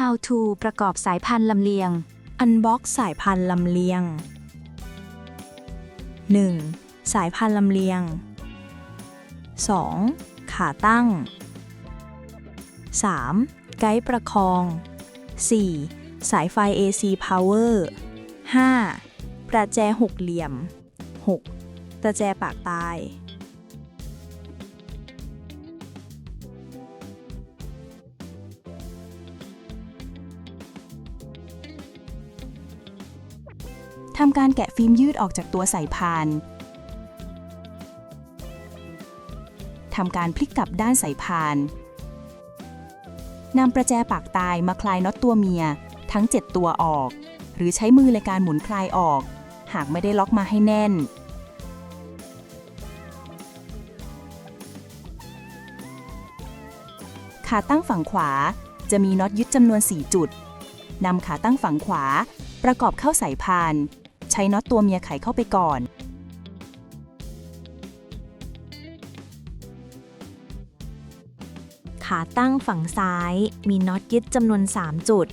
How to ประกอบสายพันธุ์ลำเลียงอันบ็อกสายพันธุ์ลำเลียง 1. สายพันธุ์ลำเลียง 2. ขาตั้ง 3. ไกด์ประคอง 4. สายไฟ AC Power 5. ประแจหกเหลี่ยม 6. ประแจปากตาย ทำการแกะฟิล์มยืดออกจากตัวสายพานทำการพลิกกลับด้านสายพานนำประแจปากตายมาคลายน็อตตัวเมีย ทั้ง 7 ตัวออก หรือใช้มือในการหมุนคลายออก หากไม่ได้ล็อกมาให้แน่น ขาตั้งฝั่งขวาจะมีน็อตยึดจำนวน 4 จุดนำขาตั้งฝั่งขวาประกอบเข้าสายพาน ใช้น็อตตัวเมียไขเข้าไปก่อน ขาตั้งฝั่งซ้าย มีน็อตยึดจำนวน 3 จุด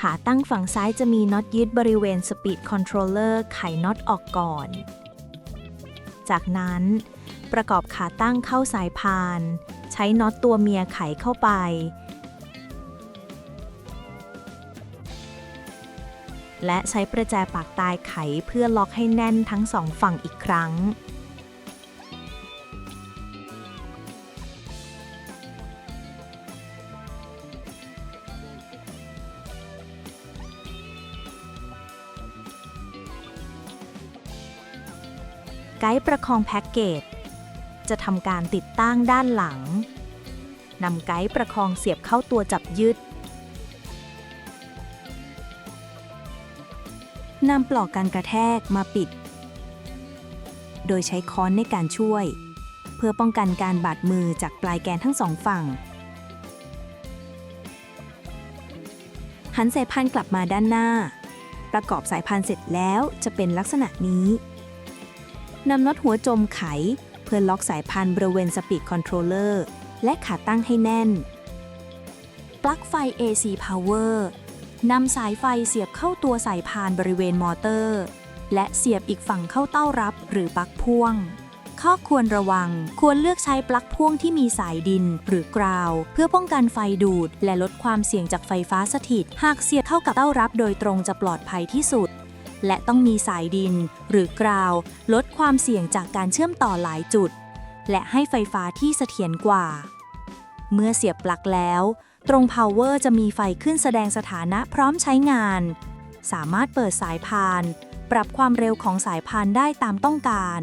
ขาตั้งฝั่งซ้ายจะมีน็อตยึดบริเวณสปีดคอนโทรลเลอร์ไขน็อตออกก่อน จากนั้นประกอบขาตั้งเข้าสายพาน ใช้น็อตตัวเมียไขเข้าไป และใช้ประแจปากตายไขเพื่อล็อกให้แน่นทั้งสองฝั่งอีกครั้ง ไกด์ประคองแพ็กเกจ จะทำการติดตั้งด้านหลังนำไกด์ประคองเสียบเข้าตัวจับยึด นำปลอกกันกระแทกมาปิด โดยใช้ค้อนในการช่วย เพื่อป้องกันการบาดมือจากปลายแกนทั้งสองฝั่ง หันสายพานกลับมาด้านหน้า ประกอบสายพานเสร็จแล้วจะเป็นลักษณะนี้นำน็อตหัวจมไข เพื่อล็อกสายพานบริเวณสปีดคอนโทรลเลอร์และขาตั้งให้แน่น ปลั๊กไฟ AC Power นำสายไฟเสียบเข้าตัวสายพานบริเวณมอเตอร์ และเสียบอีกฝั่งเข้าเต้ารับหรือปลั๊กพ่วง ข้อควรระวังควรเลือกใช้ปลั๊กพ่วงที่มีสายดินหรือกราว เพื่อป้องกันไฟดูด และลดความเสี่ยงจากไฟฟ้าสถิต หากเสียบเข้ากับเต้ารับโดยตรงจะปลอดภัยที่สุด และต้องมีสายดิน หรือกราว ลดความเสี่ยงจากการเชื่อมต่อหลายจุด และให้ไฟฟ้าที่เสถียรกว่า เมื่อเสียบปลั๊กแล้ว ตรง power จะมีไฟขึ้นแสดงสถานะพร้อมใช้งาน สามารถเปิดสายพาน ปรับความเร็วของสายพานได้ตามต้องการ